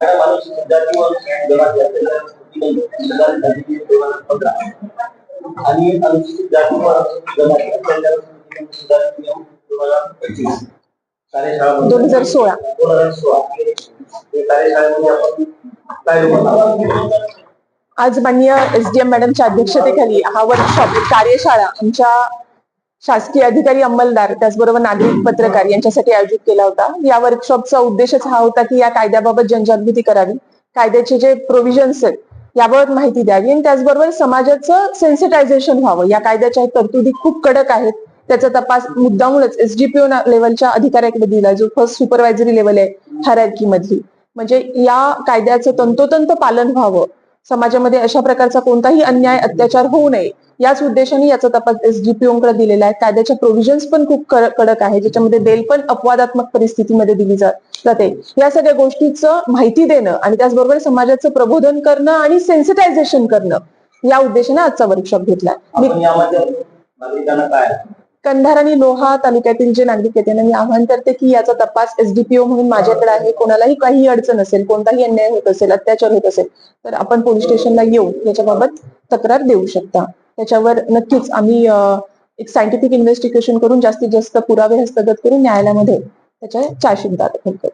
दोन हजार आणि दोन सोळा दोन हजार सोळा. कार्यशाळेमध्ये आपण काय बोलणार आज माननीय एस डी एम मॅडमच्या अध्यक्षतेखाली हा वर्कशॉप कार्यशाळा आमच्या शासकीय अधिकारी अंमलदार त्याचबरोबर नागरिक पत्रकार यांच्यासाठी आयोजित केला होता. या वर्कशॉपचा उद्देशच हा होता की या कायद्याबाबत जनजागृती करावी. कायद्याचे जे प्रोव्हिजन्स आहेत याबाबत माहिती द्यावी आणि त्याचबरोबर समाजाचं सेन्सिटायझेशन व्हावं. या कायद्याच्या तरतुदी खूप कडक आहेत. त्याचा तपास मुद्दामूनच एसडीपीओ लेवलच्या अधिकाऱ्याकडे दिला जो फर्स्ट सुपरवायझरी लेवल आहे हरारकी मधली. म्हणजे या कायद्याचं तंतोतंत पालन व्हावं. समाजामध्ये अशा प्रकारचा कोणताही अन्याय अत्याचार होऊ नये. याच उद्देशाने याचा तपास एसडीपीओकडे दिलेला आहे. कायद्याच्या प्रोव्हिजन्स पण खूप कडक आहे ज्याच्यामध्ये बेल पण अपवादात्मक परिस्थितीमध्ये दिली जाते. या सगळ्या गोष्टीचं माहिती देणं आणि त्याचबरोबर समाजाचं प्रबोधन करणं आणि सेन्सिटायझेशन करणं या उद्देशाने आजचा वर्कशॉप घेतला कंधार आणि लोहा तालुक्यातील जे नागरिक आहेत त्यांना मी आवाहन करते की याचा तपास एसडीपीओ म्हणून माझ्याकडे आहे. कोणालाही काही अडचण असेल कोणताही अन्याय होत असेल अत्याचार होत असेल तर आपण पोलीस स्टेशनला येऊन याच्याबाबत तक्रार देऊ शकता. त्याच्यावर नक्कीच आम्ही एक सायंटिफिक इन्व्हेस्टिगेशन करून जास्तीत जास्त पुरावे हस्तगत करून न्यायालयामध्ये त्याच्या चार्जशीट दाखल करू.